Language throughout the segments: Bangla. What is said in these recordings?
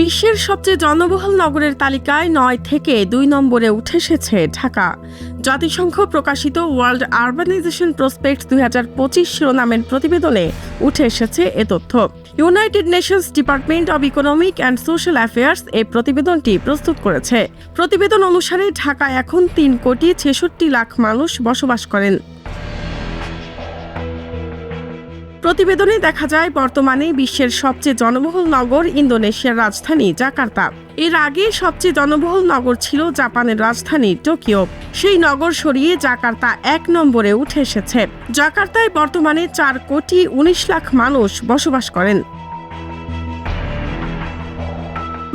বিশ্বের সবচেয়ে জনবহুল নগরের তালিকায় নয় থেকে দুই নম্বরে উঠে এসেছে ঢাকা। জাতিসংঘ প্রকাশিত ওয়ার্ল্ড আরবানাইজেশন প্রসপেক্ট দুই হাজার পঁচিশ শিরোনামের প্রতিবেদনে উঠে এসেছে এ তথ্য। United Nations Department of Economic and Social Affairs এই প্রতিবেদনটি প্রস্তুত করেছে। প্রতিবেদন অনুসারে ঢাকা এখন তিন কোটি ছেষট্টি লাখ মানুষ বসবাস করেন। প্রতিবেদনে দেখা যায়, বর্তমানে বিশ্বের সবচেয়ে জনবহুল নগর ইন্দোনেশিয়ার রাজধানী জাকার্তা। এর আগে সবচেয়ে জনবহুল নগর ছিল জাপানের রাজধানী টোকিও। সেই নগর সরিয়ে জাকার্তা এক নম্বরে উঠে এসেছে। জাকার্তায় বর্তমানে চার কোটি উনিশ লাখ মানুষ বসবাস করেন।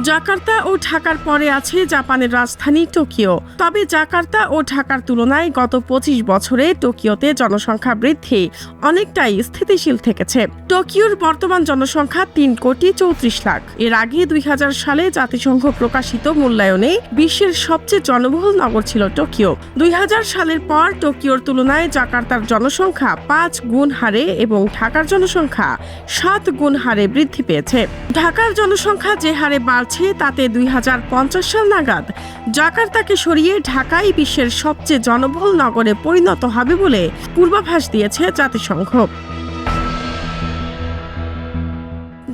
জাকার্তা ও ঢাকার পরে আছে জাপানের রাজধানী টোকিও। তবে জাকার্তা ও ঢাকার তুলনায় গত পঁচিশ বছরে টোকিওতে জনসংখ্যা বৃদ্ধি অনেকটাই স্থিতিশীল থেকেছে। টোকিওর বর্তমান জনসংখ্যা তিন কোটি চৌত্রিশ লাখ। এর আগে দুই হাজার সালে জাতিসংঘ প্রকাশিত মূল্যায়নে বিশ্বের সবচেয়ে জনবহুল নগর ছিল টোকিও। দুই হাজার সালের পর টোকিওর তুলনায় জাকার্তার জনসংখ্যা পাঁচ গুণ হারে এবং ঢাকার জনসংখ্যা সাত গুণ হারে বৃদ্ধি পেয়েছে। ঢাকার জনসংখ্যা যে হারে বাড়ছে তাতে দুই সাল নাগাদ জাকার্তাকে সরিয়ে ঢাকাই বিশ্বের সবচেয়ে জনবহুল নগরে পরিণত হবে বলে পূর্বাভাস দিয়েছে জাতিসংঘ।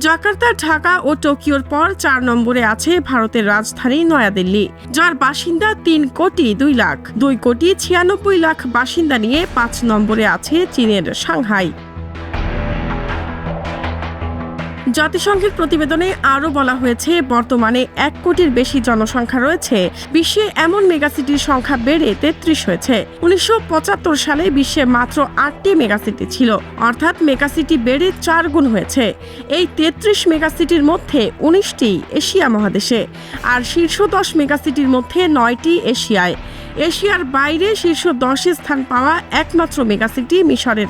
জাকার্তা ঢাকা ও টোকিওর পর চার নম্বরে আছে ভারতের রাজধানী নয়াদিল্লি, যার বাসিন্দা তিন কোটি দুই লাখ। দুই কোটি ছিয়ানব্বই লাখ বাসিন্দা নিয়ে পাঁচ নম্বরে আছে চীনের সাংহাই। জাতিসংঘের প্রতিবেদনে আরও বলা হয়েছে, বর্তমানে এক কোটির বেশি জনসংখ্যা রয়েছে। বিশ্বে এমন মেগাসিটির সংখ্যা বেড়ে তেত্রিশ হয়েছে। উনিশশো পঁচাত্তর সালে বিশ্বে মাত্র আটটি মেগাসিটি ছিল, অর্থাৎ মেগাসিটি বেড়ে চার গুণ হয়েছে। এই তেত্রিশ মেগাসিটির মধ্যে উনিশটি এশিয়া মহাদেশে আর শীর্ষ দশ মেগাসিটির মধ্যে নয়টি এশিয়ায়। এশিয়ার বাইরে শীর্ষ দশে স্থান পাওয়া একমাত্র মেগাসিটি মিশরের